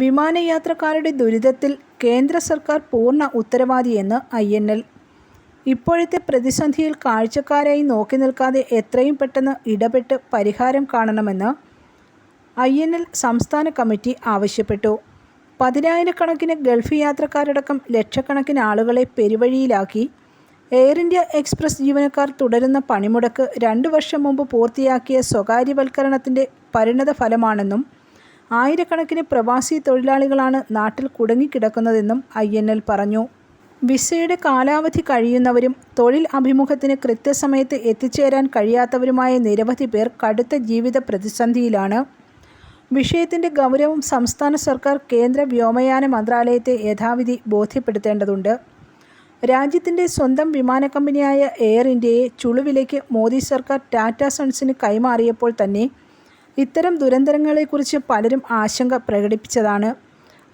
വിമാനയാത്രക്കാരുടെ ദുരിതത്തിൽ കേന്ദ്ര സർക്കാർ പൂർണ ഉത്തരവാദിയെന്ന് ഐ എൻ എൽ. ഇപ്പോഴത്തെ പ്രതിസന്ധിയിൽ കാഴ്ചക്കാരായി നോക്കി നിൽക്കാതെ എത്രയും പെട്ടെന്ന് ഇടപെട്ട് പരിഹാരം കാണണമെന്ന് ഐ എൻ എൽ സംസ്ഥാന കമ്മിറ്റി ആവശ്യപ്പെട്ടു. പതിനായിരക്കണക്കിന് ഗൾഫ് യാത്രക്കാരടക്കം ലക്ഷക്കണക്കിന് ആളുകളെ പെരുവഴിയിലാക്കി എയർ ഇന്ത്യ എക്സ്പ്രസ് ജീവനക്കാർ തുടരുന്ന പണിമുടക്ക് രണ്ടു വർഷം മുമ്പ് പൂർത്തിയാക്കിയ സ്വകാര്യവൽക്കരണത്തിന്റെ പരിണത ഫലമാണെന്നും ആയിരക്കണക്കിന് പ്രവാസി തൊഴിലാളികളാണ് നാട്ടിൽ കുടുങ്ങിക്കിടക്കുന്നതെന്നും ഐ എൻ എൽ പറഞ്ഞു. വിസയുടെ കാലാവധി കഴിയുന്നവരും തൊഴിൽ അഭിമുഖത്തിന് കൃത്യസമയത്ത് എത്തിച്ചേരാൻ കഴിയാത്തവരുമായ നിരവധി പേർ കടുത്ത ജീവിത പ്രതിസന്ധിയിലാണ്. വിഷയത്തിന്റെ ഗൗരവം സംസ്ഥാന സർക്കാർ കേന്ദ്ര വ്യോമയാന മന്ത്രാലയത്തെ യഥാവിധി ബോധ്യപ്പെടുത്തേണ്ടതുണ്ട്. രാജ്യത്തിന്റെ സ്വന്തം വിമാന കമ്പനിയായ എയർ ഇന്ത്യയെ ചുളുവിലേക്ക് മോദി സർക്കാർ ടാറ്റ സൺസിന് കൈമാറിയപ്പോൾ തന്നെ ഇത്തരം ദുരന്തങ്ങളെക്കുറിച്ച് പലരും ആശങ്ക പ്രകടിപ്പിച്ചതാണ്.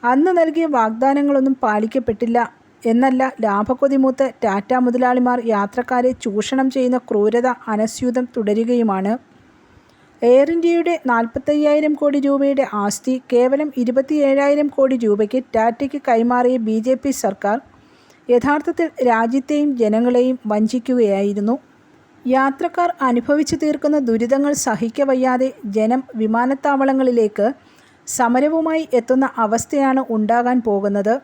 അന്ന് നൽകിയ വാഗ്ദാനങ്ങളൊന്നും പാലിക്കപ്പെട്ടില്ല. എന്നല്ല ലാഭക്കൊതിമൂത്ത് ടാറ്റ മുതലാളിമാർ യാത്രക്കാരെ ചൂഷണം ചെയ്യുന്ന ക്രൂരത അനസ്യൂതം തുടരുകയുമാണ്. എയർ ഇന്ത്യയുടെ നാൽപ്പത്തയ്യായിരം കോടി രൂപയുടെ ആസ്തി കേവലം ഇരുപത്തിയേഴായിരം കോടി രൂപയ്ക്ക് ടാറ്റയ്ക്ക് കൈമാറിയ ബി സർക്കാർ യഥാർത്ഥത്തിൽ രാജ്യത്തെയും ജനങ്ങളെയും വഞ്ചിക്കുകയായിരുന്നു. യാത്രക്കാർ അനുഭവിച്ചു തീർക്കുന്ന ദുരിതങ്ങൾ സഹിക്കവയ്യാതെ ജനം വിമാനത്താവളങ്ങളിലേക്ക് സമരവുമായി എത്തുന്ന അവസ്ഥയാണ് ഉണ്ടാകാൻ പോകുന്നത്.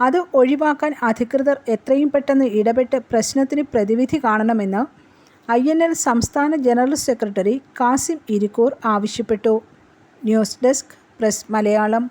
അത് ഒഴിവാക്കാൻ അധികൃതർ എത്രയും പെട്ടെന്ന് ഇടപെട്ട് പ്രശ്നത്തിന് പ്രതിവിധി കാണണമെന്ന് ഐ എൻ എൽ സംസ്ഥാന ജനറൽ സെക്രട്ടറി കാസിം ഇരിക്കൂർ ആവശ്യപ്പെട്ടു. News desk press Malayalam.